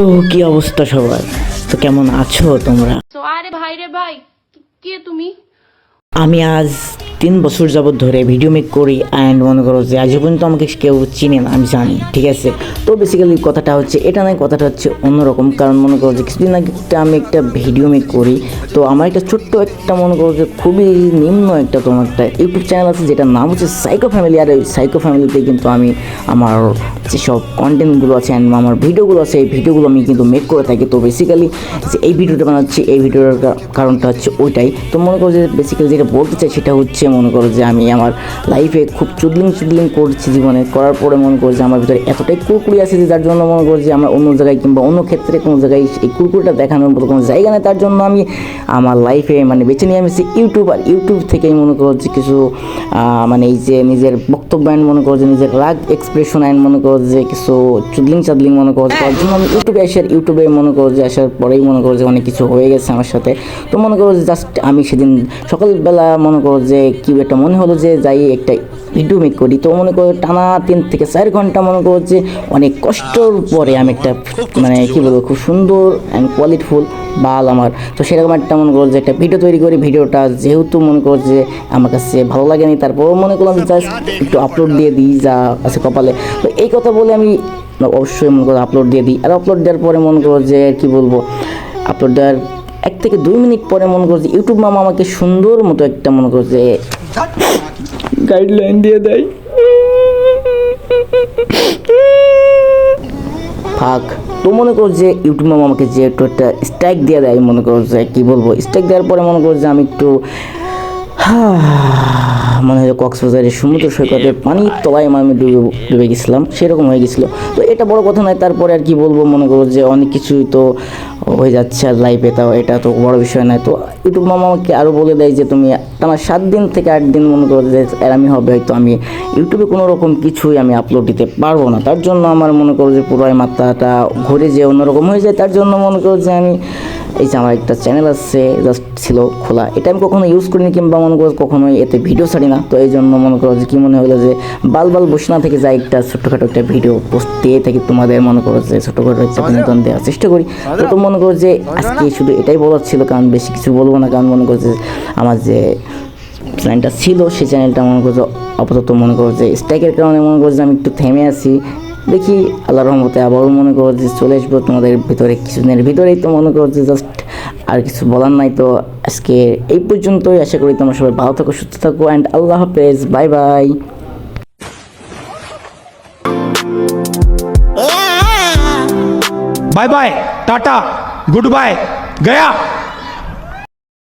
তো কি অবস্থা সবার? তো কেমন আছো তোমরা? তো আরে ভাই রে ভাই কে তুমি? আমি আজ তিন বছর যাবত ধরে ভিডিও মেক করি অ্যান্ড মনে করো যে আজ পর্যন্ত আমাকে কেউ চিনে না, আমি জানি, ঠিক আছে? তো বেসিক্যালি কথাটা হচ্ছে, এটা নয়, কথাটা হচ্ছে অন্যরকম, কারণ মনে করো যে কিছুদিন আগে একটা আমি একটা ভিডিও মেক করি, তো আমার একটা ছোট্ট একটা মনে করো যে খুবই নিম্ন একটা তোমার একটা ইউটিউব চ্যানেল আছে, যেটার নাম হচ্ছে সাইকো ফ্যামিলি আর এই সাইকো ফ্যামিলিতে কিন্তু আমি আমার যেসব কন্টেন্টগুলো আছে অ্যান্ড আমার ভিডিওগুলো আছে, এই ভিডিওগুলো আমি কিন্তু মেক করে থাকি। তো বেসিক্যালি যে এই ভিডিওটা বানাচ্ছি, এই ভিডিওর কা- কারণটা হচ্ছে ওইটাই। তো মনে করো যে বেসিক্যালি যেটা বলতে চাই সেটা হচ্ছে মনে করো যে আমি আমার লাইফে খুব চুদলিং চুদলিং করছি জীবনে করার পরে মনে করো যে আমার ভিতরে এতটাই কুরকুরি আছে যে যার জন্য মনে করো যে আমার অন্য জায়গায় কিংবা অন্য ক্ষেত্রে কোনো জায়গায় এই কুরকুরিটা দেখানোর মতো কোনো জায়গা নেই তার জন্য আমি আমার লাইফে মানে বেছে নিয়ে আমি ইউটিউব আর ইউটিউব থেকেই মনে করো যে কিছু মানে এই যে নিজের বক্তব্য আইন মনে করো যে নিজের রাগ এক্সপ্রেশন আইন মনে করো যে কিছু চুদলিং চাদলিং মনে করো তার জন্য আমি ইউটিউবে আসার ইউটিউবে মনে করো যে আসার পরেই মনে করো যে অনেক কিছু হয়ে গেছে আমার সাথে তো মনে করো যে জাস্ট আমি সেদিন সকালবেলা মনে করো যে কি একটা মনে হলো যে যাই একটা ভিডিও মেক করি, তো মনে করো টানা তিন থেকে চার ঘণ্টা মনে করো যে অনেক কষ্টর পরে আমি একটা মানে কি বলব, খুব সুন্দর অ্যান্ড কোয়ালিটিফুল বাল আমার। তো সেরকম একটা মনে করো যে একটা ভিডিও তৈরি করি ভিডিওটা যেহেতু মনে করো যে আমার কাছে ভালো লাগেনি, তারপরও মনে করলাম যে জাস্ট একটু আপলোড দিয়ে দিই যা আছে কপালে। তো এই কথা বলে আমি অবশ্যই মনে করো আপলোড দিয়ে দিই। আর আপলোড দেওয়ার পরে মনে করো যে কি বলব আপলোড দেওয়ার এক থেকে দুই মিনিট পরে মনে করছে ইউটিউব মামা আমাকে সুন্দর মতো একটা মনে করছে গাইডলাইন দিয়ে দেয়। থাক তো মনে করো যে ইউটিউব মামা আমাকে যে একটু একটা স্ট্রাইক দিয়ে দেয়, মনে করো যে কী বলব? স্ট্রাইক দেওয়ার পরে মনে করো যে আমি একটু মনে হয় কক্সবাজারের সমুদ্র সৈকতে পানির তলায় আমি ডুবে ডুবে গেছিলাম, সেরকম হয়ে গেছিল। তো এটা বড় কথা নয়, তারপরে আর কি বলব, মনে করো যে অনেক কিছুই তো হয়ে যাচ্ছে আর লাইফে তাও এটা তো বড় বিষয় নয়। তো ইউটিউব মামা আমাকে আরও বলে দেয় যে তুমি আমার সাত দিন থেকে আট দিন মনে করো যে আমি হবে হয়তো আমি ইউটিউবে কোনো রকম কিছুই আমি আপলোড দিতে পারব না। তার জন্য আমার মনে করো যে পুরো মাত্রাটা ঘুরে যে অন্যরকম হয়ে যায়। তার জন্য মনে করো যে আমি এই যে আমার একটা চ্যানেল আছে জাস্ট ছিল খোলা। এটা আমি কখনো ইউজ করিনি কিংবা মনে করো কখনোই এতে ভিডিও ছাড়ি না। তো এই জন্য মনে করো যে কী মনে হলো যে বাল বাল বসে না থেকে যাই একটা ছোট্টখাটো একটা ভিডিও পোস্ট দিয়ে থাকি তোমাদের মনে করো যে ছোটোখাটো একটা বিনোদন দেওয়ার চেষ্টা করি। তো তো মনে করো যে আজকে শুধু এটাই বলার ছিল কারণ বেশি কিছু বলব না কারণ মনে করো যে আমার যে চ্যানেলটা ছিল সেই চ্যানেলটা মনে করো যে আপাতত মনে করো যে স্ট্রাইকের কারণে মনে করো যে আমি একটু থেমে আছি দেখি আল্লাহ রহমতে আবারও মনে করো যে চলে আসবো তোমাদের ভিতরে কিছুদিনের ভিতরেই তো মনে করো যে জাস্ট আর কিছু বলার নাই তো আজকে এই পর্যন্তই আশা করি তোমরা সবাই ভালো থাকো সুস্থ থাকো অ্যান্ড আল্লাহ হাফেজ bye bye bye bye tata good bye गया